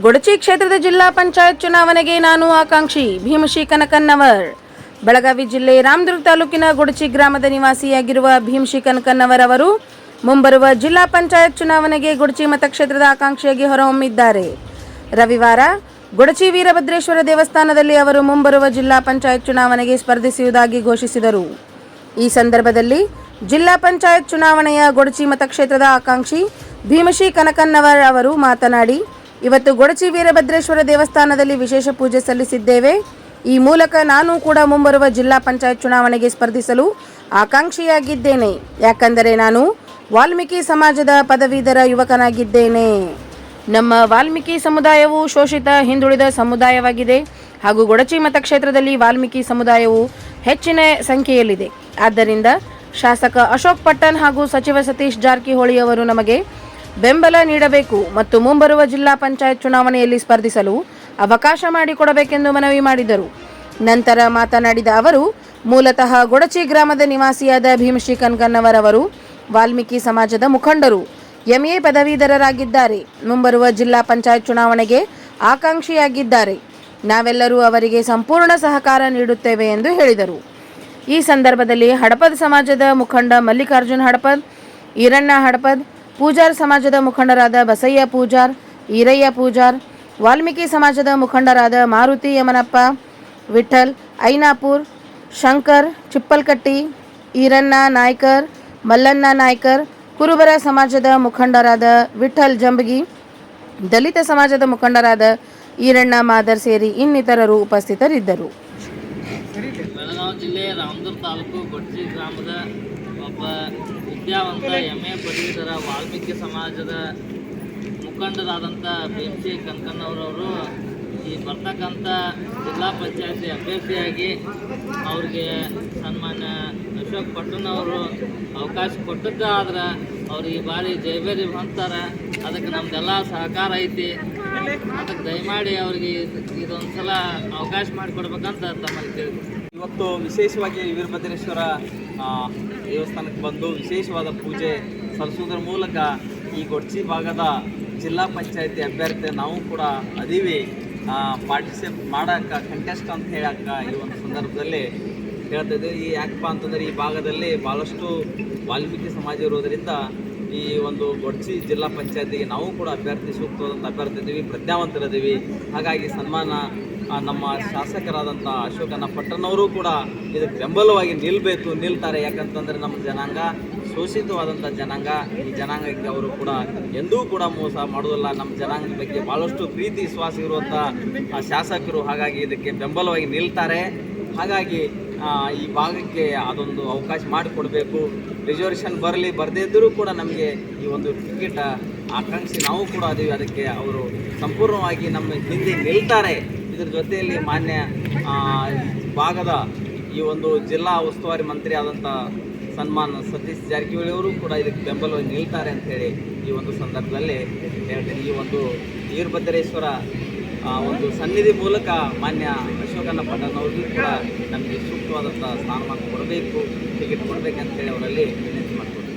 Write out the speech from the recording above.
ಗೊಡಚಿ ಕ್ಷೇತ್ರದ ಜಿಲ್ಲಾ ಪಂಚಾಯತ್ ಚುನಾವಣೆಗೆ ನಾನು ಆಕಾಂಕ್ಷಿ ಭೀಮಶಿ ಕನಕನ್ನವರ್. ಬೆಳಗಾವಿ ಜಿಲ್ಲೆ ರಾಮದುರ್ಗ ತಾಲೂಕಿನ ಗೊಡಚಿ ಗ್ರಾಮದ ನಿವಾಸಿಯಾಗಿರುವ ಭೀಮಶಿ ಕನಕನ್ನವರ್ ಅವರು ಮುಂಬರುವ ಜಿಲ್ಲಾ ಪಂಚಾಯತ್ ಚುನಾವಣೆಗೆ ಗೊಡಚಿ ಮತಕ್ಷೇತ್ರದ ಆಕಾಂಕ್ಷಿಯಾಗಿ ಹೊರಹೊಮ್ಮಿದ್ದಾರೆ. ರವಿವಾರ ಗೊಡಚಿ ವೀರಭದ್ರೇಶ್ವರ ದೇವಸ್ಥಾನದಲ್ಲಿ ಅವರು ಮುಂಬರುವ ಜಿಲ್ಲಾ ಪಂಚಾಯತ್ ಚುನಾವಣೆಗೆ ಸ್ಪರ್ಧಿಸುವುದಾಗಿ ಘೋಷಿಸಿದರು. ಈ ಸಂದರ್ಭದಲ್ಲಿ ಜಿಲ್ಲಾ ಪಂಚಾಯತ್ ಚುನಾವಣೆಯ ಗೊಡಚಿ ಮತಕ್ಷೇತ್ರದ ಆಕಾಂಕ್ಷಿ ಭೀಮಶಿ ಕನಕನ್ನವರ್ ಅವರು ಮಾತನಾಡಿ ಇವತ್ತು ಗೊಡಚಿ ವೀರಭದ್ರೇಶ್ವರ ದೇವಸ್ಥಾನದಲ್ಲಿ ವಿಶೇಷ ಪೂಜೆ ಸಲ್ಲಿಸಿದ್ದೇವೆ. ಈ ಮೂಲಕ ನಾನು ಕೂಡ ಮುಂಬರುವ ಜಿಲ್ಲಾ ಪಂಚಾಯತ್ ಚುನಾವಣೆಗೆ ಸ್ಪರ್ಧಿಸಲು ಆಕಾಂಕ್ಷಿಯಾಗಿದ್ದೇನೆ. ಯಾಕಂದರೆ ನಾನು ವಾಲ್ಮೀಕಿ ಸಮಾಜದ ಪದವೀಧರ ಯುವಕನಾಗಿದ್ದೇನೆ. ನಮ್ಮ ವಾಲ್ಮೀಕಿ ಸಮುದಾಯವು ಶೋಷಿತ, ಹಿಂದುಳಿದ ಸಮುದಾಯವಾಗಿದೆ. ಹಾಗೂ ಗೊಡಚಿ ಮತಕ್ಷೇತ್ರದಲ್ಲಿ ವಾಲ್ಮೀಕಿ ಸಮುದಾಯವು ಹೆಚ್ಚಿನ ಸಂಖ್ಯೆಯಲ್ಲಿದೆ. ಆದ್ದರಿಂದ ಶಾಸಕ ಅಶೋಕ್ ಪಟ್ಟಣ್ ಹಾಗೂ ಸಚಿವ ಸತೀಶ್ ಜಾರಕಿಹೊಳಿ ಅವರು ನಮಗೆ ಬೆಂಬಲ ನೀಡಬೇಕು ಮತ್ತು ಮುಂಬರುವ ಜಿಲ್ಲಾ ಪಂಚಾಯತ್ ಚುನಾವಣೆಯಲ್ಲಿ ಸ್ಪರ್ಧಿಸಲು ಅವಕಾಶ ಮಾಡಿಕೊಡಬೇಕೆಂದು ಮನವಿ ಮಾಡಿದರು. ನಂತರ ಮಾತನಾಡಿದ ಅವರು, ಮೂಲತಃ ಗೊಡಚಿ ಗ್ರಾಮದ ನಿವಾಸಿಯಾದ ಭೀಮಶ್ರೀ ಕನ್ಕನ್ನವರ್ ಅವರು ವಾಲ್ಮೀಕಿ ಸಮಾಜದ ಮುಖಂಡರು, ಎಂಎ ಪದವೀಧರರಾಗಿದ್ದಾರೆ. ಮುಂಬರುವ ಜಿಲ್ಲಾ ಪಂಚಾಯತ್ ಚುನಾವಣೆಗೆ ಆಕಾಂಕ್ಷಿಯಾಗಿದ್ದಾರೆ. ನಾವೆಲ್ಲರೂ ಅವರಿಗೆ ಸಂಪೂರ್ಣ ಸಹಕಾರ ನೀಡುತ್ತೇವೆ ಎಂದು ಹೇಳಿದರು. ಈ ಸಂದರ್ಭದಲ್ಲಿ ಹಡಪದ್ ಸಮಾಜದ ಮುಖಂಡ ಮಲ್ಲಿಕಾರ್ಜುನ್ ಹಡಪದ್, ಈರಣ್ಣ ಹಡಪದ್ ಪೂಜಾರ್ ಸಮಾಜದ ಮುಖಂಡರಾದ ಬಸಯ್ಯ ಪೂಜಾರ್, ಈರಯ್ಯ ಪೂಜಾರ್, ವಾಲ್ಮೀಕಿ ಸಮಾಜದ ಮುಖಂಡರಾದ ಮಾರುತಿ ಯಮನಪ್ಪ, ವಿಠಲ್, ಐನಾಪುರ್, ಶಂಕರ್, ಚಿಪ್ಪಲ್ಕಟ್ಟಿ, ಈರಣ್ಣ ನಾಯ್ಕರ್, ಮಲ್ಲಣ್ಣ ನಾಯ್ಕರ್, ಕುರುಬರ ಸಮಾಜದ ಮುಖಂಡರಾದ ವಿಠಲ್ ಜಂಬಗಿ, ದಲಿತ ಸಮಾಜದ ಮುಖಂಡರಾದ ಈರಣ್ಣ ಮಾದರ್ ಸೇರಿ ಇನ್ನಿತರರು ಉಪಸ್ಥಿತರಿದ್ದರು. ಬೆಳಗಾವಿ ಜಿಲ್ಲೆ ರಾಮದುರ್ಗ ತಾಲೂಕು ಗೊಡ್ಜಿ ಗ್ರಾಮದ ಒಬ್ಬ ವಿದ್ಯಾವಂತ ಎಂ ಎ ಪದವೀಧರ ವಾಲ್ಮೀಕಿ ಸಮಾಜದ ಮುಖಂಡರಾದಂಥ ಸಿ ಕನಕನ್ನವರವರು ಈ ಬರ್ತಕ್ಕಂಥ ಜಿಲ್ಲಾ ಪಂಚಾಯತಿ ಅಭ್ಯರ್ಥಿಯಾಗಿ ಅವ್ರಿಗೆ ಸನ್ಮಾನ್ಯ ಅಶೋಕ್ ಪಟ್ಟಣ್ಣವರು ಅವಕಾಶ ಅವಕಾಶ ಕೊಟ್ಟದ್ದಾದ್ರೆ ಅವ್ರಿಗೆ ಈ ಬಾರಿ ಜೈಬೇರಿ ಬಂತಾರೆ ಅದಕ್ಕೆ ನಮ್ದೆಲ್ಲ ಸಹಕಾರ ಐತಿ. ದಯಮಾಡಿ ಅವ್ರಿಗೆ ಇದೊಂದು ಸಲ ಅವಕಾಶ ಮಾಡಿಕೊಡ್ಬೇಕಂತ ತಮ್ಮಲ್ಲಿ ಕೇಳಿದ್ರು ಇವತ್ತು ವಿಶೇಷವಾಗಿ ವೀರಭದ್ರೇಶ್ವರ ದೇವಸ್ಥಾನಕ್ಕೆ ಬಂದು ವಿಶೇಷವಾದ ಪೂಜೆ ಸಲ್ಲಿಸುವುದರ ಮೂಲಕ ಈ ಗೊಡ್ಚಿ ಭಾಗದ ಜಿಲ್ಲಾ ಪಂಚಾಯತಿ ಅಭ್ಯರ್ಥಿ ನಾವು ಕೂಡ ಅದೀವಿ ಪಾರ್ಟಿಸಿಪೇಟ್ ಮಾಡೋಕ್ಕೆ ಕಂಟೆಸ್ಟ್ ಅಂತ ಹೇಳಕ್ಕ ಈ ಒಂದು ಸಂದರ್ಭದಲ್ಲಿ ಹೇಳ್ತಾ ಈ ಯಾಕಪ್ಪ ಅಂತಂದರೆ ಈ ಭಾಗದಲ್ಲಿ ಭಾಳಷ್ಟು ವಾಲ್ಮೀಕಿ ಸಮಾಜ ಇರೋದರಿಂದ ಈ ಒಂದು ಗೊಡ್ಚಿ ಜಿಲ್ಲಾ ಪಂಚಾಯತಿಗೆ ನಾವು ಕೂಡ ಅಭ್ಯರ್ಥಿ ಸೂಕ್ತವಾದಂಥ ಅಭ್ಯರ್ಥಿ ಪ್ರಜ್ಞಾವಂತರಿದ್ದೀವಿ ಹಾಗಾಗಿ ಸನ್ಮಾನ ನಮ್ಮ ಶಾಸಕರಾದಂಥ ಅಶೋಕನ ಪಟ್ಟಣವರು ಕೂಡ ಇದಕ್ಕೆ ಬೆಂಬಲವಾಗಿ ನಿಲ್ಲಬೇಕು ನಿಲ್ತಾರೆ. ಯಾಕಂತಂದರೆ ನಮ್ಮ ಜನಾಂಗ ಶೋಷಿತವಾದಂಥ ಜನಾಂಗ. ಈ ಜನಾಂಗಕ್ಕೆ ಅವರು ಕೂಡ ಎಂದೂ ಕೂಡ ಮೋಸ ಮಾಡೋದಿಲ್ಲ ನಮ್ಮ ಜನಾಂಗದ ಬಗ್ಗೆ ಭಾಳಷ್ಟು ಪ್ರೀತಿ, ವಿಶ್ವಾಸ ಇರುವಂಥ ಶಾಸಕರು ಹಾಗಾಗಿ ಇದಕ್ಕೆ ಬೆಂಬಲವಾಗಿ ನಿಲ್ತಾರೆ. ಹಾಗಾಗಿ ಈ ಭಾಗಕ್ಕೆ ಅದೊಂದು ಅವಕಾಶ ಮಾಡಿಕೊಡಬೇಕು. ರಿಸರ್ವೇಷನ್ ಬರಲಿ, ಬರದೇ ಇದ್ದರೂ ಕೂಡ ನಮಗೆ ಈ ಒಂದು ಟಿಕೆಟ್ ಆಕಾಂಕ್ಷಿ ನಾವು ಕೂಡ ಅದೀವಿ. ಅದಕ್ಕೆ ಅವರು ಸಂಪೂರ್ಣವಾಗಿ ನಮ್ಮ ಹಿಂದೆ ನಿಲ್ತಾರೆ. ಇದ್ರ ಜೊತೆಯಲ್ಲಿ ಮಾನ್ಯ ಭಾಗದ ಈ ಒಂದು ಜಿಲ್ಲಾ ಉಸ್ತುವಾರಿ ಮಂತ್ರಿ ಆದಂಥ ಸನ್ಮಾನ ಸತೀಶ್ ಜಾರಕಿಹೊಳಿ ಅವರು ಕೂಡ ಇದಕ್ಕೆ ಬೆಂಬಲವಾಗಿ ನಿಲ್ತಾರೆ ಅಂತೇಳಿ ಈ ಒಂದು ಸಂದರ್ಭದಲ್ಲಿ ಹೇಳ್ತೀನಿ. ಈ ಒಂದು ವೀರಭದ್ರೇಶ್ವರ ಒಂದು ಸನ್ನಿಧಿ ಮೂಲಕ ಮಾನ್ಯ ಅಶೋಕನ ಪಟ್ಟಣ್ಣವ್ರಿಗೂ ಕೂಡ ನಮಗೆ ಸೂಕ್ತವಾದಂಥ ಸ್ಥಾನಮಾನ ಕೊಡಬೇಕು, ಟಿಕೆಟ್ ಕೊಡಬೇಕಂತೇಳಿ ಅವರಲ್ಲಿ ವಿನಂತಿ ಮಾಡ್ತೀನಿ